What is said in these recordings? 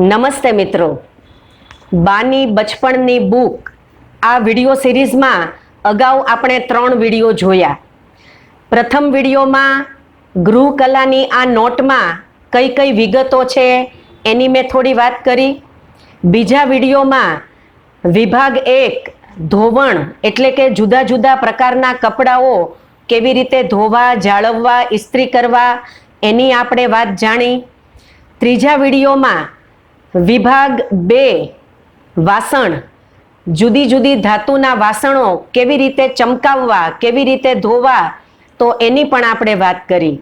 નમસ્તે મિત્રો. બાની બચપણની બુક, આ વિડિયો સિરીઝમાં અગાઉ આપણે ત્રણ વીડિયો જોયા. પ્રથમ વિડીયોમાં ગૃહકલાની આ નોટમાં કઈ કઈ વિગતો છે એની મેં થોડી વાત કરી. બીજા વિડીયોમાં વિભાગ એક, ધોવણ એટલે કે જુદા જુદા પ્રકારના કપડાઓ કેવી રીતે ધોવા, જાળવવા, ઇસ્ત્રી કરવા એની આપણે વાત જાણી. ત્રીજા વિડીયોમાં વિભાગ બે, વાસણ. જુદી જુદી ધાતુના વાસણો કેવી રીતે ચમકાવવા, કેવી રીતે ધોવા, તો એની પણ આપણે વાત કરી.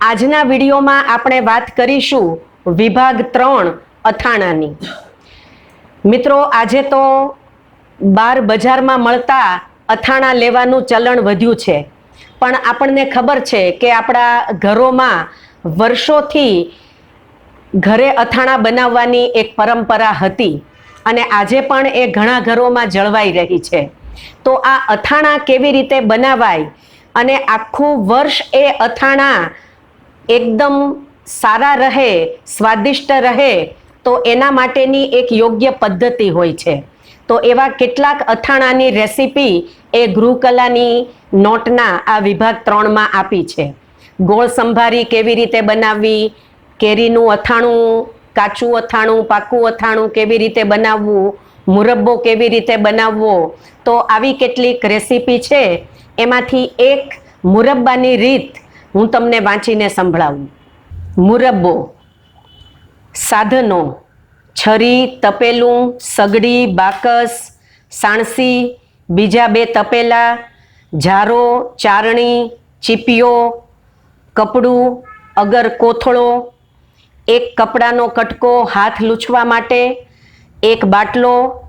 આજના વિડીયોમાં આપણે વાત કરીશું વિભાગ ત્રણ, અથાણાની. મિત્રો, આજે તો બાર બજારમાં મળતા અથાણા લેવાનું ચલણ વધ્યું છે. પણ આપણને ખબર છે કે આપણા ઘરોમાં વર્ષોથી ઘરે અથાણા બનાવવાની એક પરંપરા હતી અને આજે પણ એ ઘણા ઘરોમાં જળવાઈ રહી છે. તો આ અથાણા કેવી રીતે બનાવાય અને આખું વર્ષ એ અથાણા એકદમ સારા રહે, સ્વાદિષ્ટ રહે, તો એના માટેની એક યોગ્ય પદ્ધતિ હોય છે. તો એવા કેટલાક અથાણાની રેસીપી એ ગૃહકલાની નોટના આ વિભાગ ત્રણમાં આપી છે. ગોળ સંભારી કેવી રીતે બનાવવી કેરીનું અથાણું, કાચું અથાણું, પાકું અથાણું કેવી રીતે બનાવવું, મુરબ્બો કેવી રીતે બનાવવો, તો આવી કેટલીક રેસીપી છે. એમાંથી એક મુરબ્બાની રીત હું તમને વાંચીને સંભળાવું. મુરબ્બો, સાધનો, છરી, તપેલું, સગડી, બાકસ, સાણસી, બીજા બે તપેલા, ઝારો, ચારણી, ચીપિયો, કપડું, અગર કોથળો એક કપડાનો કટકો હાથ લૂછવા માટે, એક બાટલો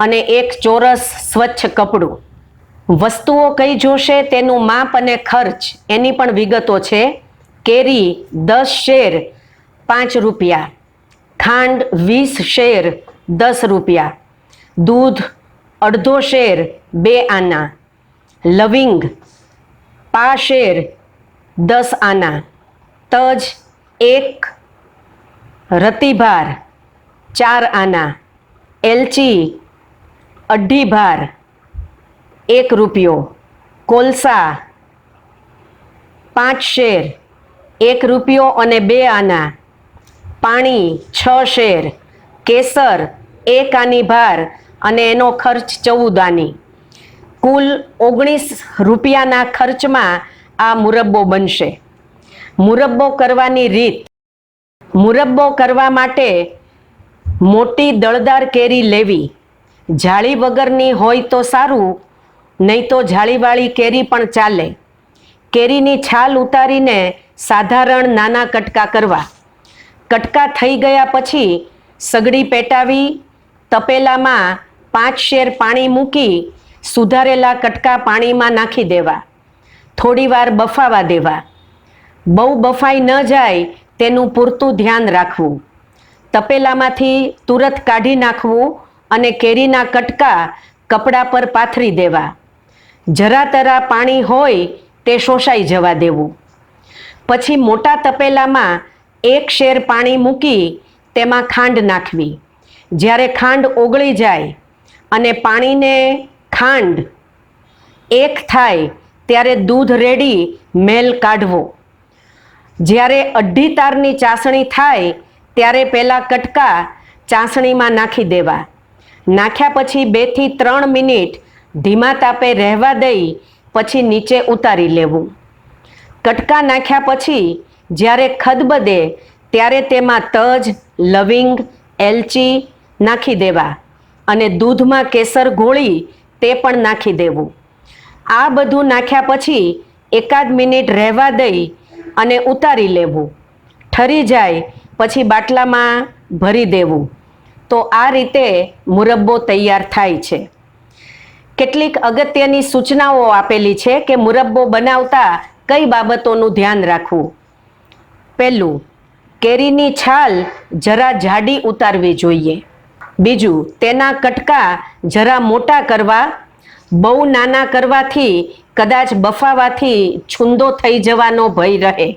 અને એક ચોરસ સ્વચ્છ કપડું. વસ્તુઓ કઈ જોશે તેનું માપ અને ખર્ચ એની પણ વિગતો છે. કેરી દસ શેર, પાંચ રૂપિયા. ખાંડ વીસ શેર, દસ રૂપિયા. દૂધ અડધો શેર, બે આના. લવિંગ, પા શેર, દસ આના. તજ, એક રતિભાર, ચાર આના, એલચી, અઢી ભાર, એક રૂપિયો, કોલસા, પાંચ શેર, એક રૂપિયો અને બે આના, પાણી, છ શેર, કેસર, એક આની ભાર અને એનો ખર્ચ ચૌદ આની. કુલ ઓગણીસ રૂપિયાના ખર્ચમાં આ મુરબ્બો બનશે. મુરબ્બો કરવાની રીત મુરબ્બો કરવા માટે મોટી દળદાર કેરી લેવી. જાળી વગરની હોય તો સારું, નહીં તો જાળીવાળી કેરી પણ ચાલે. કેરીની છાલ ઉતારીને સાધારણ નાના કટકા કરવા. કટકા થઈ ગયા પછી સગડી પેટાવી, તપેલામાં પાંચ શેર પાણી મૂકી સુધારેલા કટકા પાણીમાં નાખી દેવા. થોડીવાર બફાવા દેવા. બહુ બફાઈ ન જાય તેનું પૂરતું ધ્યાન રાખવું. તપેલામાંથી તુરત કાઢી નાખવું અને કેરીના કટકા કપડા પર પાથરી દેવા. જરા તરા પાણી હોય તે શોષાઈ જવા દેવું. પછી મોટા તપેલામાં એક શેર પાણી મૂકી તેમાં ખાંડ નાખવી. જ્યારે ખાંડ ઓગળી જાય અને પાણીને ખાંડ એક થાય, ત્યારે દૂધ રેડી મેલ કાઢવો. જ્યારે અઢી તારની ચાસણી થાય, ત્યારે પહેલાં કટકા ચાસણીમાં નાખી દેવા. નાખ્યા પછી બેથી ત્રણ મિનિટ ધીમા તાપે રહેવા દઈ, પછી નીચે ઉતારી લેવું. કટકા નાખ્યા પછી જ્યારે ખદબદે ત્યારે તેમાં તજ, લવિંગ, એલચી નાખી દેવા અને દૂધમાં કેસર ઘોળી તે પણ નાખી દેવું. આ બધું નાખ્યા પછી એકાદ મિનિટ રહેવા દઈ અને ઉતારી લેવું. ઠરી જાય, પછી બાટલામાં ભરી દેવું. તો આ રીતે મુરબ્બો તૈયાર થાય છે. કેટલીક અગત્યની સૂચનાઓ આપેલી છે કે મુરબ્બો બનાવતા કઈ બાબતોનું ધ્યાન રાખવું. પહેલું, કેરીની છાલ જરા જાડી ઉતારવી જોઈએ. બીજું, તેના કટકા જરા મોટા કરવા, બહુ નાના કરવાથી કદાચ બફાવાથી છુંદો થઈ જવાનો ભય રહે.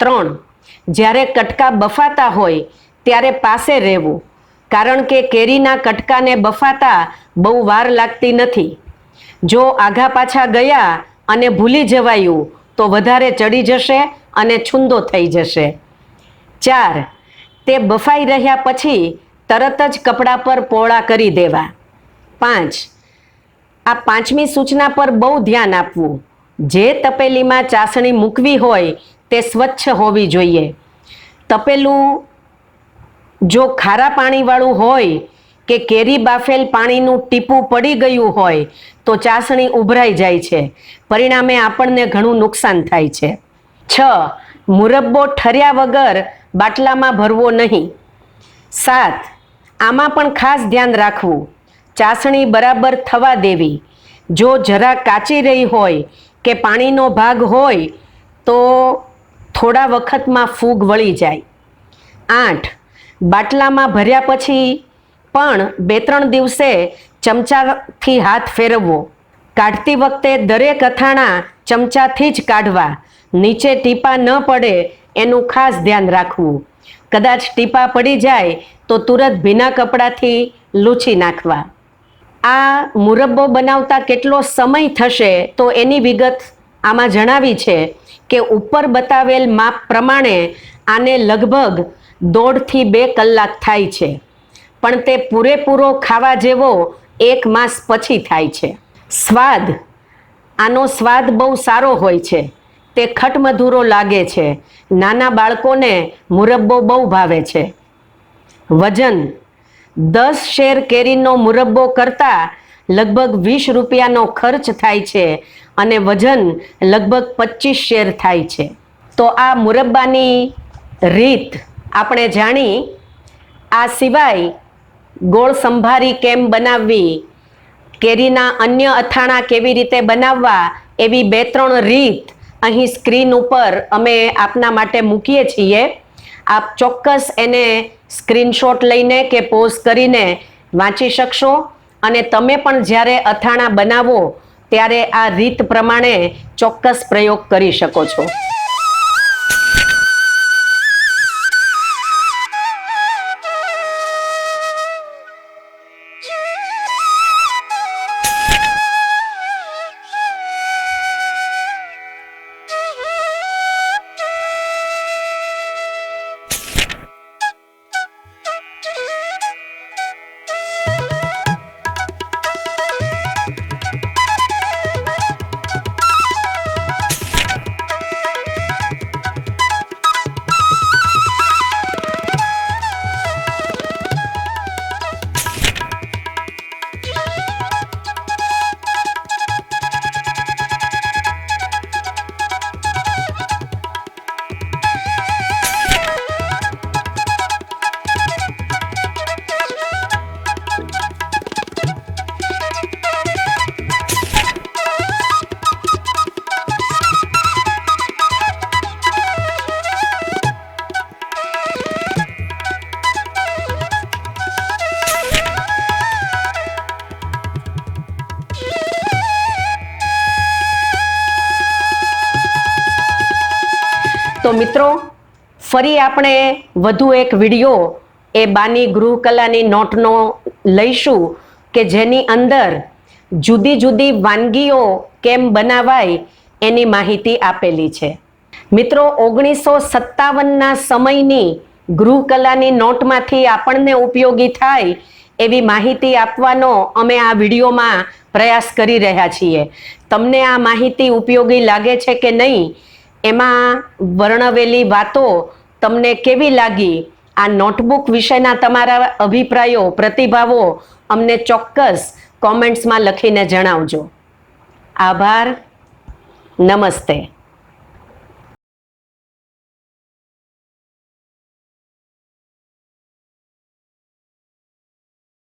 ત્રણ, જ્યારે કટકા બફાતા હોય ત્યારે પાસે રહેવું. કારણ કે કેરીના કટકાને બફાતા બહુ વાર લાગતી નથી. જો આઘા પાછા ગયા અને ભૂલી જવાયું, તો વધારે ચડી જશે અને છુંદો થઈ જશે. ચાર, તે બફાઈ રહ્યા પછી તરત જ કપડા પર પોળા કરી દેવા. પાંચ આ પાંચમી સૂચના પર બહુ ધ્યાન આપવું. જે તપેલીમાં ચાસણી મૂકવી હોય તે સ્વચ્છ હોવી જોઈએ. તપેલું જો ખારા પાણીવાળું હોય કે કેરી બાફેલ પાણીનું ટીપું પડી ગયું હોય તો ચાસણી ઉભરાઈ જાય છે. પરિણામે આપણને ઘણું નુકસાન થાય છે. છ. મુરબ્બો ઠર્યા વગર બાટલામાં ભરવો નહીં. સાત. આમાં પણ ખાસ ધ્યાન રાખવું. ચાસણી બરાબર થવા દેવી. જો જરા કાચી રહી હોય કે પાણીનો ભાગ હોય, તો થોડા વખતમાં ફૂગ વળી જાય. આઠ, બાટલામાં ભર્યા પછી પણ બે ત્રણ દિવસે ચમચાથી હાથ ફેરવવો. કાઢતી વખતે દરેક અથાણા ચમચાથી જ કાઢવા. નીચે ટીપા ન પડે એનું ખાસ ધ્યાન રાખવું. કદાચ ટીપા પડી જાય તો તુરંત ભીના કપડાથી લૂછી નાખવા. આ મુરબ્બો બનાવતા કેટલો સમય થશે તો એની વિગત આમાં જણાવી છે કે ઉપર બતાવેલ માપ પ્રમાણે આને લગભગ દોઢથી બે કલાક થાય છે. પણ તે પૂરેપૂરો ખાવા જેવો એક માસ પછી થાય છે. સ્વાદ, આનો સ્વાદ બહુ સારો હોય છે. તે ખટમધૂરો લાગે છે. નાના બાળકોને મુરબ્બો બહુ ભાવે છે. વજન દસ શેર કેરીનો મુરબ્બો કરતાં લગભગ વીસ રૂપિયાનો ખર્ચ થાય છે અને વજન લગભગ પચીસ શેર થાય છે. તો આ મુરબ્બાની રીત આપણે જાણી. આ સિવાય ગોળ સંભારી કેમ બનાવવી? કેરીના અન્ય અથાણા કેવી રીતે બનાવવા? એવી બે ત્રણ રીત અહીં સ્ક્રીન ઉપર અમે આપના માટે મૂકીએ છીએ. આપ ચોક્કસ એને સ્ક્રીનશોટ લઈને કે પોઝ કરીને વાંચી શકશો. અને તમે પણ જ્યારે અથાણા બનાવો, ત્યારે આ રીત પ્રમાણે ચોક્કસ પ્રયોગ કરી શકો છો. તો મિત્રો, ફરી આપણે વધુ એક વીડિયો એ બાની ગૃહકલાની નોટનો લઈશું કે જેની અંદર જુદી જુદી વાનગીઓ કેમ બનાવાય એની માહિતી આપેલી છે. મિત્રો, ઓગણીસો સત્તાવનના સમયની ગૃહકલાની નોટમાંથી આપણને ઉપયોગી થાય એવી માહિતી આપવાનો અમે આ વિડીયોમાં પ્રયાસ કરી રહ્યા છીએ. તમને આ માહિતી ઉપયોગી લાગે છે કે નહીં એમાં વર્ણવેલી વાતો તમને કેવી લાગી? આ નોટબુક વિશેના તમારા અભિપ્રાયો, પ્રતિભાવો અમને ચોક્કસ કોમેન્ટ્સમાં લખીને જણાવજો. આભાર. નમસ્તે.